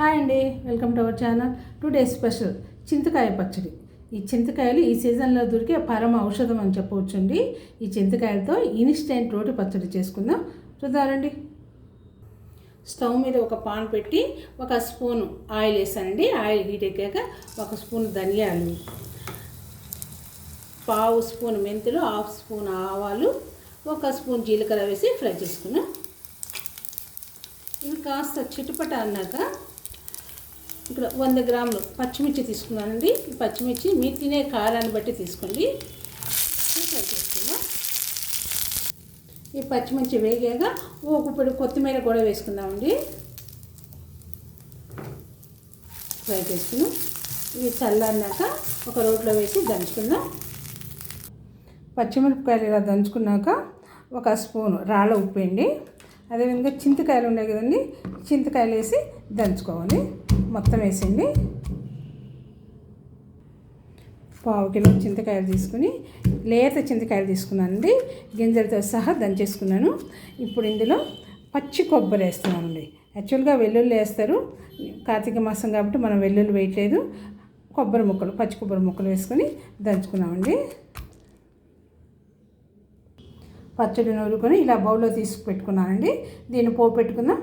Hi అండి welcome to our channel. Today special చింతకాయ పచ్చడి. ఈ చింతకాయలు ఈ సీజన్లో దొరికే పరమ ఔషధం అని చెప్పవచ్చండి. ఈ చింతకాయలతో ఇన్స్టెంట్ రోటి పచ్చడి చేసుకుందాం. చూద్దారండి స్టవ్ మీద ఒక పాన్ పెట్టి ఒక స్పూన్ ఆయిల్ వేసానండి. ఆయిల్ హీట్ ఎక్కాక ఒక స్పూన్ ధనియాలు పావు స్పూన్ మెంతులు హాఫ్ స్పూన్ ఆవాలు ఒక స్పూన్ జీలకర్ర వేసి ఫ్రై చేసుకున్నాం ఇవి కాస్త చిటుపట అన్నాక ఇక్కడ వంద గ్రాములు పచ్చిమిర్చి తీసుకున్నానండి. ఈ పచ్చిమిర్చి మీరు తినే కారాన్ని బట్టి తీసుకోండి. ఫ్రై చేసుకుందాం ఈ పచ్చిమిర్చి వేగాక ఒక పొడి కొత్తిమీర కూడా వేసుకుందామండి. ఫ్రై చేసుకున్నాం. ఇవి చల్లారినాక ఒక రోట్లో వేసి దంచుకుందాం. పచ్చిమిరపకాయలు ఇలా దంచుకున్నాక ఒక స్పూన్ రాళ్ళ ఉప్పు అండి అదేవిధంగా చింతకాయలు ఉన్నాయి కదండి చింతకాయలు వేసి దంచుకోవాలి. మొత్తం వేసేయండి. పావు కిలో చింతకాయలు తీసుకుని లేత చింతకాయలు తీసుకున్నానండి. గింజలతో సహా దంచేసుకున్నాను. ఇప్పుడు ఇందులో పచ్చి కొబ్బరి వేస్తున్నానండి. యాక్చువల్గా వెల్లుల్లి వేస్తారు. కార్తీక మాసం కాబట్టి మనం వెల్లుల్లి వేయట్లేదు. కొబ్బరి ముక్కలు పచ్చి కొబ్బరి ముక్కలు వేసుకొని దంచుకున్నామండి. పచ్చడి నూరుకొని ఇలా బౌల్లో తీసి పెట్టుకున్నానండి. దీన్ని పోపు పెట్టుకుందాం.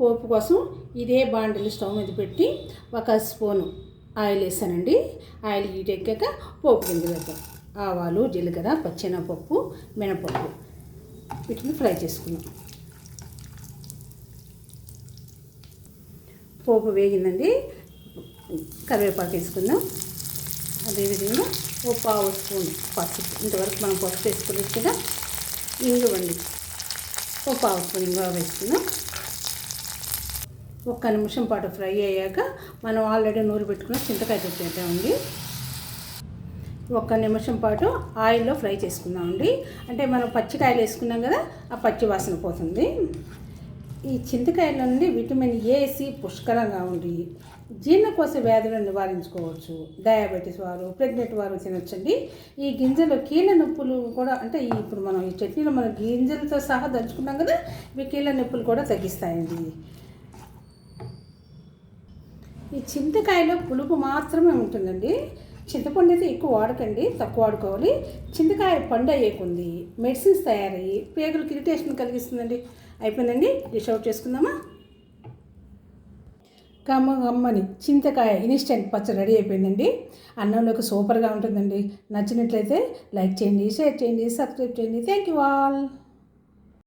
పోపు కోసం ఇదే బాండలు స్టవ్ మీద పెట్టి ఒక స్పూను ఆయిల్ వేసానండి. ఆయిల్ హీట్ ఎక్కాక పోపు గింజలు వేద్దాం. ఆవాలు జీలకర్ర పచ్చెనపప్పు మినపప్పు వీటిని ఫ్రై చేసుకున్నాం పోపు వేగిందండి. కరివేపాకు వేసుకుందాం. అదేవిధంగా ఓ పావు స్పూన్ పసుపు. ఇంతవరకు మనం పసుపు వేసుకోలేదు కదా. ఇంగువండి. ఓ పావు స్పూన్ ఇంగువ వేసుకుందాం. ఒక్క నిమిషం పాటు ఫ్రై అయ్యాక మనం ఆల్రెడీ నూరు పెట్టుకున్న చింతకాయ పెట్టేద్దామండి ఒక్క నిమిషం పాటు ఆయిల్లో ఫ్రై చేసుకుందామండి అంటే మనం పచ్చికాయలు వేసుకున్నాం కదా ఆ పచ్చి వాసన పోతుంది. ఈ చింతకాయల నుండి విటమిన్ ఏసి పుష్కలంగా ఉండి జీర్ణకోశ వ్యాధులను నివారించుకోవచ్చు. డయాబెటీస్ వారు ప్రెగ్నెంట్ వారు తినొచ్చండి. ఈ గింజలు కీళ్ళ నొప్పులు కూడా అంటే ఇప్పుడు మనం ఈ చట్నీలో మనం గింజలతో సహా దంచుకున్నాం కదా ఇవి కీళ్ళ నొప్పులు కూడా తగ్గిస్తాయండి. ఈ చింతకాయలో పులుపు మాత్రమే ఉంటుందండి. చింతపండు అయితే ఎక్కువ వాడకండి తక్కువ వాడుకోవాలి. చింతకాయ పండు అయ్యేకుంది మెడిసిన్స్ తయారయ్యి పేగులకు ఇరిటేషన్ కలిగిస్తుందండి. అయిపోయిందండి డిష్ అవుట్ చేసుకుందామా? కమ్మ కమ్మని చింతకాయ ఇన్స్టెంట్ పచ్చడి రెడీ అయిపోయిందండి. అన్నంలోకి సూపర్గా ఉంటుందండి. నచ్చినట్లయితే లైక్ చేయండి షేర్ చేయండి సబ్స్క్రైబ్ చేయండి. Thank you all.